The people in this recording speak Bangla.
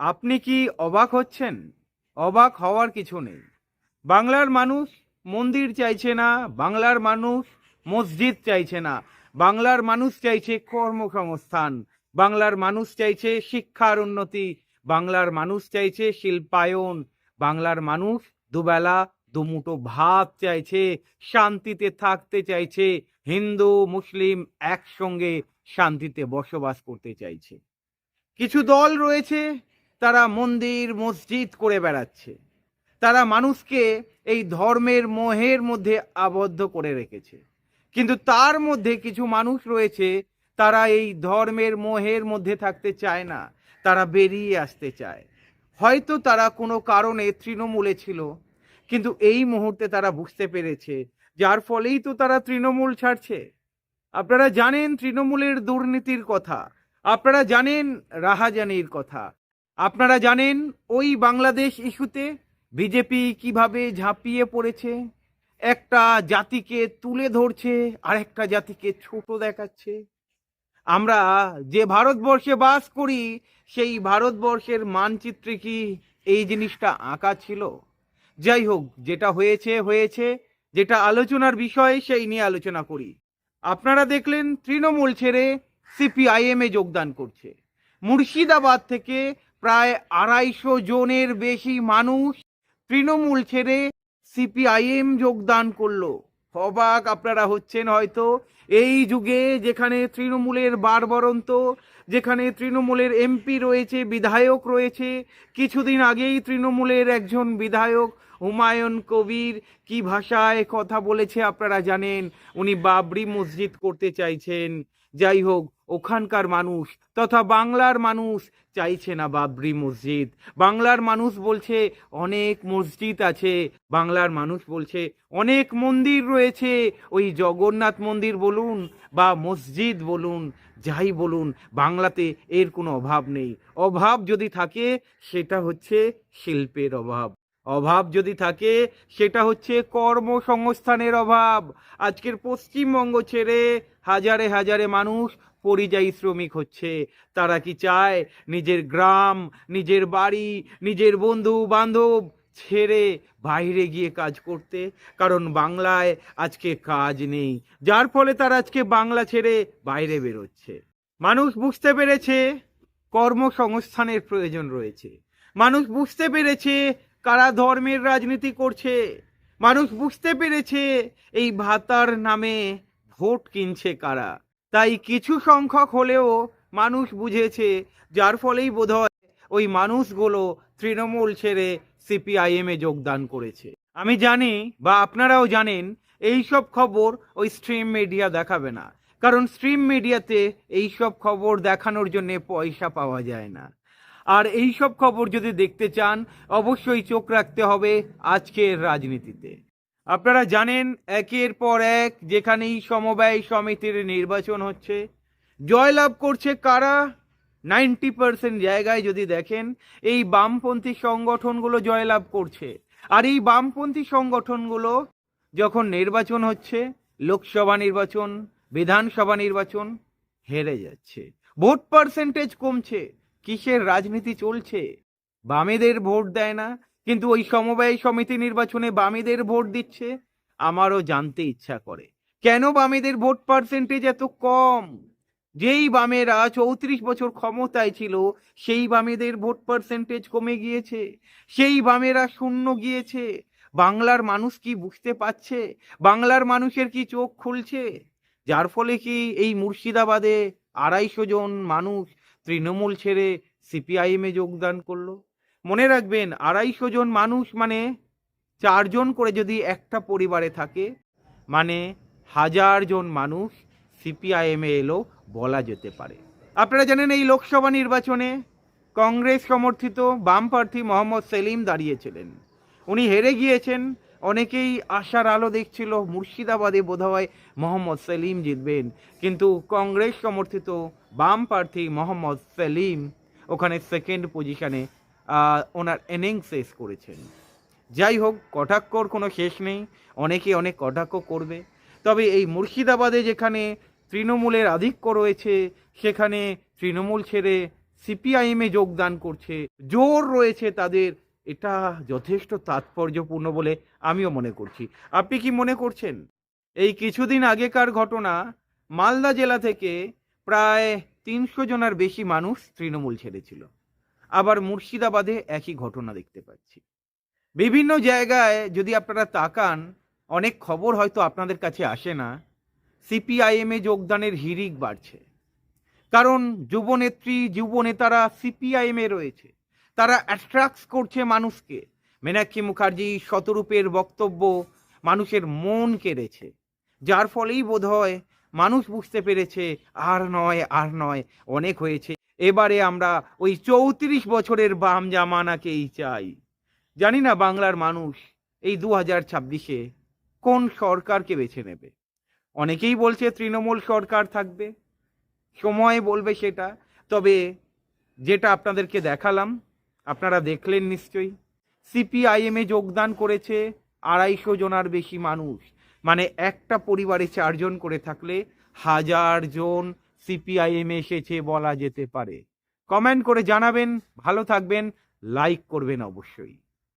আপনি কি অবাক হচ্ছেন? অবাক হওয়ার কিছু নেই। বাংলার মানুষ মন্দির চাইছে না, বাংলার মানুষ মসজিদ চাইছে না, বাংলার মানুষ চাইছে কর্মসংস্থান, বাংলার মানুষ চাইছে শিক্ষার উন্নতি, বাংলার মানুষ চাইছে শিল্পায়ন, বাংলার মানুষ দুবেলা দুমুটো ভাত চাইছে, শান্তিতে থাকতে চাইছে, হিন্দু, মুসলিম একসঙ্গে শান্তিতে বসবাস করতে চাইছে। কিছু দল রয়েছে তারা মন্দির, মসজিদ করে বেড়াচ্ছে। তারা মানুষকে এই ধর্মের মোহের মধ্যে আবদ্ধ করে রেখেছে। কিন্তু তার মধ্যে কিছু মানুষ রয়েছে, তারা এই ধর্মের মোহের মধ্যে থাকতে চায় না, তারা বেরিয়ে আসতে চায়। হয়তো তারা কোনো কারণে তৃণমূলে ছিল, কিন্তু এই মুহূর্তে তারা বুঝতে পেরেছে, যার ফলেই তো তারা তৃণমূল ছাড়ছে। আপনারা জানেন তৃণমূলের দুর্নীতির কথা, আপনারা জানেন রাহাজানির কথা আপনারা জানেন ওই বাংলাদেশ ইস্যুতে বিজেপি কীভাবে ঝাঁপিয়ে পড়েছে? একটা জাতিকে তুলে ধরছে আর একটা জাতিকে ছোট দেখাচ্ছে। আমরা যে ভারতবর্ষে বাস করি, সেই ভারতবর্ষের মানচিত্রে কি এই জিনিসটা আঁকা ছিল? যাই হোক, যেটা হয়েছে হয়েছে। যেটা আলোচনার বিষয়, সেই নিয়ে আলোচনা করি। আপনারা দেখলেন, তৃণমূল ছেড়ে সিপিআইএম এ যোগদান করছে। মুর্শিদাবাদ থেকে প্রায় আড়াইশো জনের বেশি মানুষ তৃণমূল ছেড়ে সিপিআইএম যোগদান করল। অবাক আপনারা হচ্ছেন হয়তো। এই যুগে যেখানে তৃণমূলের বারবরন্ত, যেখানে তৃণমূলের এমপি রয়েছে, বিধায়ক রয়েছে, কিছুদিন আগেই তৃণমূলের একজন বিধায়ক হুমায়ুন কবির কি ভাষায় কথা বলেছে আপনারা জানেন। উনি বাবরি মসজিদ করতে চাইছেন। যাই হোক ওখানকার মানুষ তথা বাংলার মানুষ চাইছে না বাবরি মসজিদ। বাংলার মানুষ বলছে অনেক মসজিদ আছে। বাংলার মানুষ বলছে অনেক মন্দির রয়েছে। ওই জগন্নাথ মন্দির বলুন বা মসজিদ বলুন, যাই বলুন, বাংলাতে এর কোনো অভাব নেই। অভাব যদি থাকে, সেটা হচ্ছে শিল্পের অভাব। অভাব যদি থাকে, সেটা হচ্ছে কর্মসংস্থানের অভাব। আজকের পশ্চিমবঙ্গ ছেড়ে হাজারে হাজারে মানুষ পরিযায়ী শ্রমিক হচ্ছে। তারা কি চায় নিজের গ্রাম, নিজের বাড়ি, নিজের বন্ধু বান্ধব ছেড়ে বাইরে গিয়ে কাজ করতে? কারণ বাংলায় আজকে কাজ নেই। যার ফলে তারা আজকে বাংলা ছেড়ে বাইরে বেরোচ্ছে। মানুষ বুঝতে পেরেছে কর্মসংস্থানের প্রয়োজন রয়েছে। মানুষ বুঝতে পেরেছে কারা ধর্মের রাজনীতি করছে? মানুষ বুঝতে পেরেছে এই ভাতার নামে ভোট কিনছে কারা। তাই কিছু সংখ্যক হলেও মানুষ বুঝেছে, যার ফলেই বোধহয় ওই মানুষগুলো তৃণমূল ছেড়ে সিপিআইএম যোগদান করেছে। আমি জানি বা আপনারাও জানেন, এই সব খবর ওই স্ট্রিম মিডিয়া দেখাবে না। কারণ স্ট্রিম মিডিয়াতে এই সব খবর দেখানোর জন্য পয়সা পাওয়া যায় না। আর এই সব খবর যদি দেখতে চান, অবশ্যই চোখ রাখতে হবে আজকের রাজনীতিতে। আপনারা জানেন, একের পর এক যেখানেই সমবায় সমিতির নির্বাচন হচ্ছে, জয়লাভ করছে কারা? নাইনটি পার্সেন্ট জায়গায় যদি দেখেন, এই বামপন্থী সংগঠনগুলো জয়লাভ করছে। আর এই বামপন্থী সংগঠনগুলো যখন নির্বাচন হচ্ছে, লোকসভা নির্বাচন, বিধানসভা নির্বাচন হেরে যাচ্ছে। ভোট পার্সেন্টেজ কমছে। কিসের রাজনীতি চলছে? বামেদের ভোট দেয় না, কিন্তু ওই সমবায় সমিতি নির্বাচনে বামেদের ভোট দিচ্ছে? আমারও জানতে ইচ্ছা করে। কেন বামেদের ভোট পার্সেন্টেজ এত কম? যেই বামেরা চৌত্রিশ বছর ক্ষমতায় ছিল, সেই বামেদের ভোট পার্সেন্টেজ কমে গিয়েছে, সেই বামেরা শূন্য গিয়েছে। বাংলার মানুষ কি বুঝতে পারছে? বাংলার মানুষের কি চোখ খুলছে? যার ফলে কি এই মুর্শিদাবাদে আড়াইশো জন মানুষ তৃণমূল ছেড়ে সিপিআইএমে যোগদান করল। মনে রাখবেন, আড়াইশো জন মানুষ মানে চারজন করে যদি একটা পরিবারে থাকে মানে হাজার জন মানুষ সিপিআইএমে এলো, বলা যেতে পারে। আপনারা জানেন এই লোকসভা নির্বাচনে কংগ্রেস সমর্থিত বাম প্রার্থী মোহাম্মদ সেলিম দাঁড়িয়েছিলেন। উনি হেরে গিয়েছেন অনেকেই আশার আলো দেখছিল, মুর্শিদাবাদে বোধহয় মোহাম্মদ সেলিম জিতবেন। কিন্তু কংগ্রেস সমর্থিত বাম প্রার্থী মোহাম্মদ সেলিম ওখানে সেকেন্ড পজিশনে ওনার ইনিংস শেষ করেছেন। যাই হোক, কটাক্ষর কোনো শেষ নেই। অনেকে অনেক কটাক্ষ করবে। তবে এই মুর্শিদাবাদে যেখানে তৃণমূলের আধিক্য রয়েছে, সেখানে তৃণমূল ছেড়ে সিপিআইএমে যোগদান করছে, জোর রয়েছে তাদের এটা যথেষ্ট তাৎপর্যপূর্ণ বলে আমিও মনে করছি। আপনি কি মনে করছেন? এই কিছুদিন আগেকার ঘটনা মালদা জেলা থেকে প্রায় তিনশো জনের বেশি মানুষ তৃণমূল ছেড়েছিল। আবার মুর্শিদাবাদে একই ঘটনা দেখতে পাচ্ছি। বিভিন্ন জায়গায় যদি আপনারা তাকান, অনেক খবর হয়তো আপনাদের কাছে আসে না, সিপিআইএমে যোগদানের হিরিক বাড়ছে। কারণ যুবনেত্রী, যুবনেতারা সিপিআইএমে রয়েছে। তারা অ্যাট্রাক্ট করছে মানুষকে। মেনাক্ষী মুখার্জি শতরূপের বক্তব্য মানুষের মন কেড়েছে। যার ফলেই বোধ হয় মানুষ বুঝতে পেরেছে, আর নয় আর নয়, অনেক হয়েছে। এবারে আমরা ওই চৌত্রিশ বছরের বাম জামানাকেই চাই। জানি না বাংলার মানুষ এই দু হাজার ছাব্বিশে কোন সরকারকে বেছে নেবে। অনেকেই বলছে তৃণমূল সরকার থাকবে। সময় বলবে সেটা। তবে যেটা আপনাদেরকে দেখালাম আপনারা দেখলেন নিশ্চয়ই। সিপিআইএমে যোগদান করেছে আড়াইশো জনার বেশি মানুষ। মানে একটা পরিবারে চারজন করে থাকলে হাজার জন সিপিআইএমে এসেছে বলা যেতে পারে। কমেন্ট করে জানাবেন, ভালো থাকবেন, লাইক করবেন অবশ্যই।